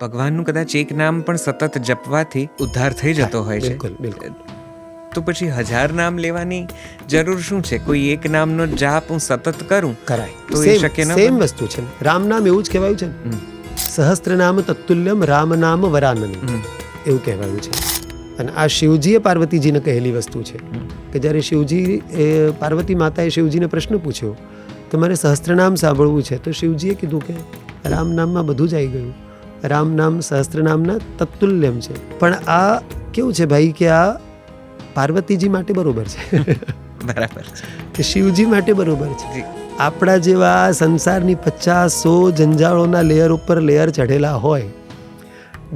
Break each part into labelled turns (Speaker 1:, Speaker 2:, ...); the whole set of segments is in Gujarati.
Speaker 1: ભગવાનનું કદાચ એક નામ પણ સતત જપવાથી ઉદ્ધાર થઈ જતો હોય છે.
Speaker 2: બિલકુલ બિલકુલ.
Speaker 1: તો પછી હજાર નામ લેવાની જરૂર શું છે? કોઈ એક નામનો જાપ હું સતત કરું
Speaker 2: કરાય.
Speaker 1: તો એ શક્ય ન
Speaker 2: સેમ વસ્તુ છે. રામ નામ એવું જ કહેવાયું છે ને. સહસ્ત્ર નામ તત્તુલ્યમ રામ નામ વરાનની એવું કહેવાયું છે. અને આ શિવજીએ પાર્વતીજીને કહેલી વસ્તુ છે કે જ્યારે શિવજી એ પાર્વતી માતાએ શિવજીને પ્રશ્ન પૂછ્યો કે મારે સહસ્ત્રનામ સાંભળવું છે તો શિવજીએ કીધું કે રામ નામમાં બધું જ આવી ગયું. રામ નામ સહસ્ત્રનામના તત્તુલ્યમ છે. પણ આ કેવું છે ભાઈ કે આ પાર્વતીજી માટે બરોબર છે?
Speaker 1: બરાબર છે.
Speaker 2: કે શિવજી માટે બરોબર છે? આપણા જેવા સંસારની પચાસ જંજાળોના લેયર ઉપર લેયર ચઢેલા હોય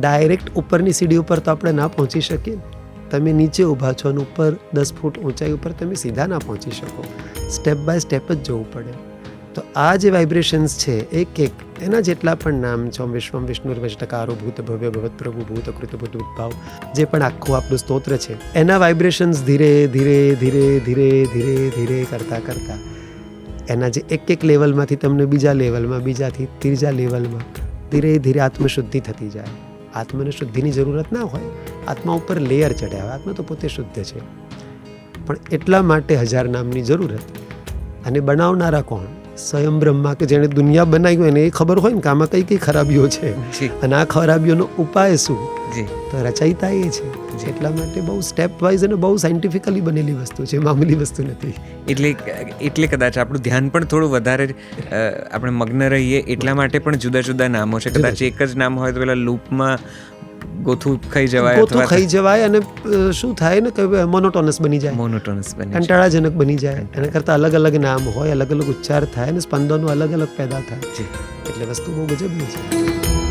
Speaker 2: ડાયરેક્ટ ઉપરની સીડી ઉપર તો આપણે ના પહોંચી શકીએ. તમે નીચે ઊભા છો અને ઉપર દસ ફૂટ ઊંચાઈ ઉપર તમે સીધા ના પહોંચી શકો. સ્ટેપ બાય સ્ટેપ જ જવું પડે. તો આ જે વાઇબ્રેશન્સ છે, એક એક એના જેટલા પણ નામ છે વિશ્વમ વિષ્ણુ વૈષ્ટકારો ભૂત, ભવ્ય, ભવત, પ્રભુ, ભૂત અકૃત ભૂત ઉદ્ભાવ, જે પણ આખું આપણું સ્તોત્ર છે, એના વાઇબ્રેશન્સ ધીરે ધીરે ધીરે ધીરે ધીરે ધીરે કરતાં કરતાં એના જે એક એક લેવલમાંથી તમને બીજા લેવલમાં બીજાથી ત્રીજા લેવલમાં ધીરે ધીરે આત્મશુદ્ધિ થતી જાય. આત્માને શુદ્ધિની જરૂરત ના હોય, આત્મા ઉપર લેયર ચડ્યા હોય આત્મા તો પોતે શુદ્ધ છે. પણ એટલા માટે હજાર નામની જરૂરત અને બનાવનારા કોણ? સ્વયં બ્રહ્મા કે જેણે દુનિયા બનાવી હોય એને એ ખબર હોય ને કે આમાં કઈ કઈ ખરાબીઓ છે. અને આ ખરાબીઓનો ઉપાય શું? તો રચયિતા એ છે. એટલા માટે બહુ સ્ટેપ વાઇઝ અને બહુ સાયન્ટિફિકલી બનેલી વસ્તુ છે મામૂલી વસ્તુ નથી.
Speaker 1: એટલે એટલે કદાચ આપણું ધ્યાન પણ થોડું વધારે આપણે મગ્ન રહીએ એટલા માટે પણ જુદા જુદા નામો છે. કદાચ એક જ નામ હોય તો પેલા લૂપમાં ગોથું ખાઈ જવાય
Speaker 2: ગોથું ખાઈ જવાય અને શું થાય ને કે મોનોટોનસ બની જાય.
Speaker 1: મોનોટોનસ બની
Speaker 2: કંટાળાજનક બની જાય. એના કરતાં અલગ અલગ નામ હોય અલગ અલગ ઉચ્ચાર થાય અને સ્પંદનો અલગ અલગ પેદા થાય. એટલે વસ્તુ બહુ ગજબની છે.